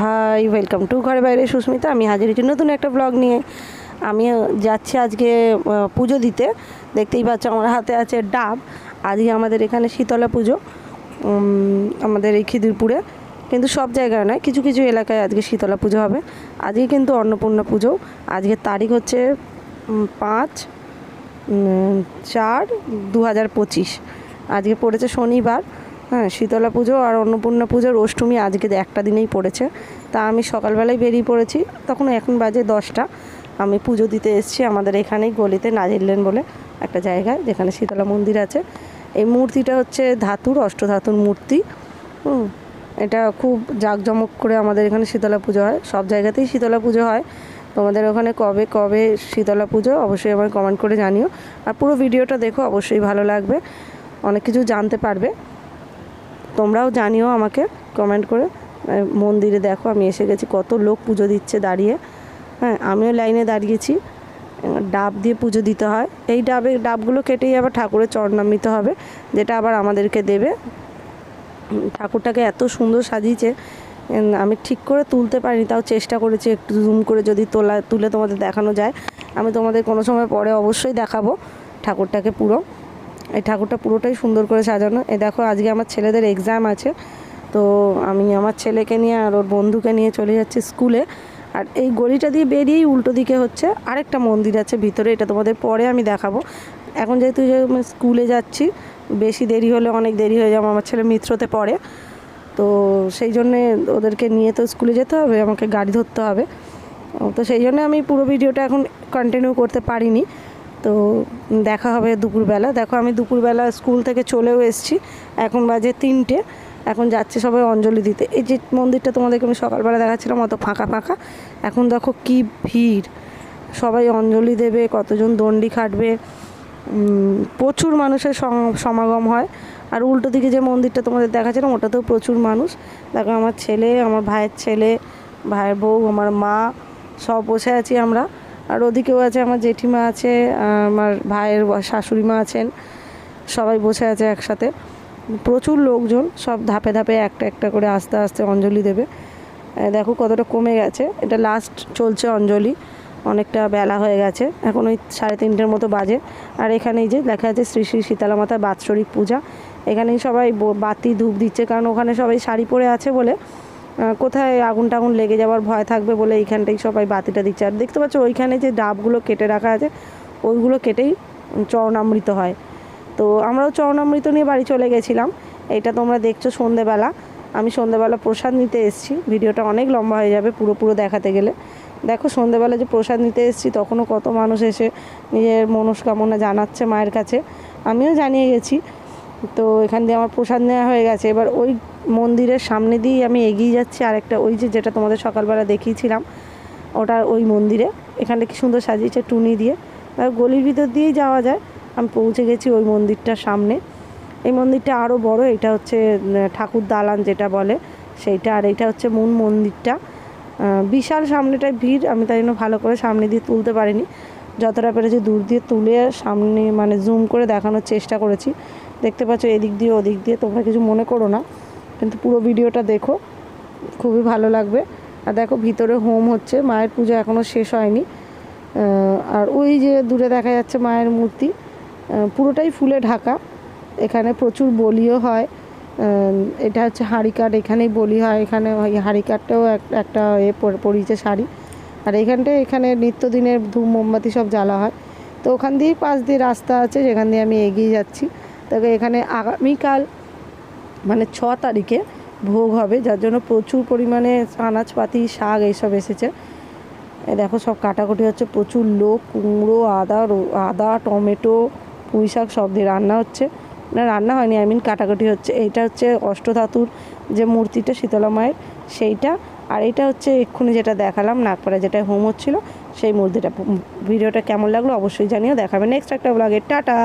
Hi welcome to ঘরে বাইরে সুস্মিতা। আমি হাজির হয়েছি নতুন একটা ব্লগ নিয়ে। আমি যাচ্ছি আজকে পুজো দিতে। দেখতেই পাচ্ছ আমার হাতে আছে ডাব। আজকে আমাদের এখানে শীতলা পুজো আমাদের এই খিদিরপুরে। কিন্তু সব জায়গায় নয়, কিছু কিছু এলাকায় আজকে শীতলা পুজো হবে। আজকে কিন্তু অন্নপূর্ণা পুজো। আজকের তারিখ হচ্ছে পাঁচ চার দু হাজার পঁচিশ। আজকে পড়েছে শনিবার। হ্যাঁ শীতলা পুজো আর অন্নপূর্ণা পুজোর অষ্টমী আজকে একটা দিনেই পড়েছে। তা আমি সকালবেলায় বেরিয়ে পড়েছি। তখন এখন বাজে দশটা। আমি পুজো দিতে এসেছি আমাদের এখানেই গলিতে নাজিরলেন বলে একটা জায়গায়, যেখানে শীতলা মন্দির আছে। এই মূর্তিটা হচ্ছে ধাতুর, অষ্টধাতুর মূর্তি। এটা খুব জাঁকজমক করে আমাদের এখানে শীতলা পুজো হয়। সব জায়গাতেই শীতলা পুজো হয়। তোমাদের ওখানে কবে কবে শীতলা পুজো, অবশ্যই আমাকে কমেন্ট করে জানিও। আর পুরো ভিডিওটা দেখো, অবশ্যই ভালো লাগবে। অনেক কিছু জানতে পারবে। তোমরাও জানিও আমাকে কমেন্ট করে। মন্দিরে দেখো, আমি এসে গেছি, কত লোক পুজো দিচ্ছে দাঁড়িয়ে। হ্যাঁ আমিও লাইনে দাঁড়িয়েছি। ডাব দিয়ে পুজো দিতে হয়। এই ডাবে, ডাবগুলো কেটেই আবার ঠাকুরের চরণামৃত হবে, যেটা আবার আমাদেরকে দেবে। ঠাকুরটাকে এত সুন্দর সাজিয়েছে আমি ঠিক করে তুলতে পারিনি, তাও চেষ্টা করেছি একটু জুম করে যদি তোলা, তুলে তোমাদের দেখানো যায়। আমি তোমাদের কোনো সময় পরে অবশ্যই দেখাবো ঠাকুরটাকে পুরো। এই ঠাকুরটা পুরোটাই সুন্দর করে সাজানো। এ দেখো, আজকে আমার ছেলেদের এক্সাম আছে। তো আমি আমার ছেলেকে নিয়ে আর ওর বন্ধুকে নিয়ে চলে যাচ্ছি স্কুলে। আর এই গলিটা দিয়ে বেরিয়েই উল্টো দিকে হচ্ছে আরেকটা মন্দির আছে ভিতরে, এটা তোমাদের পরে আমি দেখাবো। এখন যেহেতু স্কুলে যাচ্ছি, বেশি দেরি হলে অনেক দেরি হয়ে যাবে, আমার ছেলে মিত্রতে পড়ে। তো সেই জন্যে ওদেরকে নিয়ে তো স্কুলে যেতে হবে, আমাকে গাড়ি ধরতে হবে। তো সেই জন্য আমি পুরো ভিডিওটা এখন কন্টিনিউ করতে পারিনি। তো দেখা হবে দুপুরবেলা। দেখো, আমি দুপুরবেলা স্কুল থেকে চলেও এসেছি। এখন বাজে তিনটে। এখন যাচ্ছে সবাই অঞ্জলি দিতে। এই যে মন্দিরটা তোমাদেরকে আমি সকালবেলা দেখাচ্ছিলাম, অত ফাঁকা ফাঁকা। এখন দেখো কি ভিড়। সবাই অঞ্জলি দেবে, কতজন দণ্ডি খাটবে। প্রচুর মানুষের সমাগম হয়। আর উল্টো দিকে যে মন্দিরটা তোমাদের দেখাচ্ছিলাম, ওটাতেও প্রচুর মানুষ। দেখো, আমার ছেলে, আমার ভাইয়ের ছেলে, ভাইয়ের বউ, আমার মা, সব বসে আছি আমরা। আর ওদিকেও আছে, আমার জেঠিমা আছে, আমার ভাইয়ের শাশুড়ি মা আছেন, সবাই বসে আছে একসাথে। প্রচুর লোকজন, সব ধাপে ধাপে একটা একটা করে আস্তে আস্তে অঞ্জলি দেবে। দেখো কতটা কমে গেছে। এটা লাস্ট চলছে অঞ্জলি, অনেকটা বেলা হয়ে গেছে। এখন ওই সাড়ে তিনটের মতো বাজে। আর এখানে এই যে লেখা আছে শ্রী শ্রী শীতলা মাতার বাৎসরিক পূজা। এখানেই সবাই বাতি ধূপ দিচ্ছে, কারণ ওখানে সবাই শাড়ি পরে আছে বলে কোথায় আগুন টাগুন লেগে যাওয়ার ভয় থাকবে বলে এইখানটাই সবাই বাতিটা দিচ্ছে। আর দেখতে পাচ্ছ, ওইখানে যে ডাবগুলো কেটে রাখা আছে, ওইগুলো কেটেই চরণামৃত হয়। তো আমরাও চরণামৃত নিয়ে বাড়ি চলে গেছিলাম। এটা তোমরা দেখছ সন্ধেবেলা। আমি সন্ধেবেলা প্রসাদ নিতে এসেছি। ভিডিওটা অনেক লম্বা হয়ে যাবে পুরো পুরো দেখাতে গেলে। দেখো সন্ধেবেলা যে প্রসাদ নিতে এসেছি, তখনও কত মানুষ এসে নিজের মনস্কামনা জানাচ্ছে মায়ের কাছে। আমিও জানিয়ে গেছি। তো এখান দিয়ে আমার প্রসাদ নেওয়া হয়ে গেছে। এবার ওই মন্দিরের সামনে দিয়েই আমি এগিয়ে যাচ্ছি। আরেকটা ওই যে যেটা তোমাদের সকালবেলা দেখিয়েছিলাম, ওটা ওই মন্দিরে। এখানটা কি সুন্দর সাজিয়েছে টুনি দিয়ে। আর গলির ভিতর দিয়েই যাওয়া যায়। আমি পৌঁছে গেছি ওই মন্দিরটার সামনে। এই মন্দিরটা আরও বড়, এটা হচ্ছে ঠাকুর দালান যেটা বলে সেইটা। আর এটা হচ্ছে মূল মন্দিরটা। বিশাল সামনেটায় ভিড়। আমি তাই জন্য ভালো করে সামনে দিয়ে তুলতে পারিনি। যতটা পেরেছি দূর দিয়ে তুলে সামনে মানে জুম করে দেখানোর চেষ্টা করেছি। দেখতে পাচ্ছ এদিক দিয়ে ওদিক দিয়ে তোমরা কিছু মনে করো না। কিন্তু পুরো ভিডিওটা দেখো। খুবই ভালো লাগবে। আর দেখো ভিতরে হোম হচ্ছে। মায়ের পুজো এখনও শেষ হয়নি। আর ওই যে দূরে দেখা যাচ্ছে মায়ের মূর্তি। পুরোটাই ফুলে ঢাকা। এখানে প্রচুর বলিও হয়। এটা হচ্ছে হাঁড়ি কাঠ। এখানেই বলি হয়। এখানে ওই হাঁড়ি কাঠটাও এক- একটা এ পর- পরিয়েছে শাড়ি। আর এখানটায় এখানে নিত্যদিনের ধূপ, মোমবাতি সব জ্বালা হয়। তো ওখান দিয়েই পাশ দিয়ে রাস্তা আছে। যেখান দিয়ে আমি এগিয়ে যাচ্ছি। তবে এখানে আগামীকাল মানে ছ তারিখে ভোগ হবে, যার জন্য প্রচুর পরিমাণে আনাজপাতি, শাক এইসব এসেছে। দেখো সব কাটাকুটি হচ্ছে, প্রচুর লোক, কুমড়ো, আদা আদা, টমেটো, পুঁই শাক সব দিয়ে রান্না হচ্ছে। না, রান্না হয়নি, আই মিন কাটাকুটি হচ্ছে। এইটা হচ্ছে অষ্টধাতুর যে মূর্তিটা, শীতলা মায়ের, সেইটা। আর এটা হচ্ছে এক্ষুনি যেটা দেখালাম নাগপাড়া যেটা হোম হচ্ছিল, সেই মূর্তিটা। ভিডিওটা কেমন লাগল অবশ্যই জানিও। দেখাবে নেক্সট একটা ব্লগে টাটা!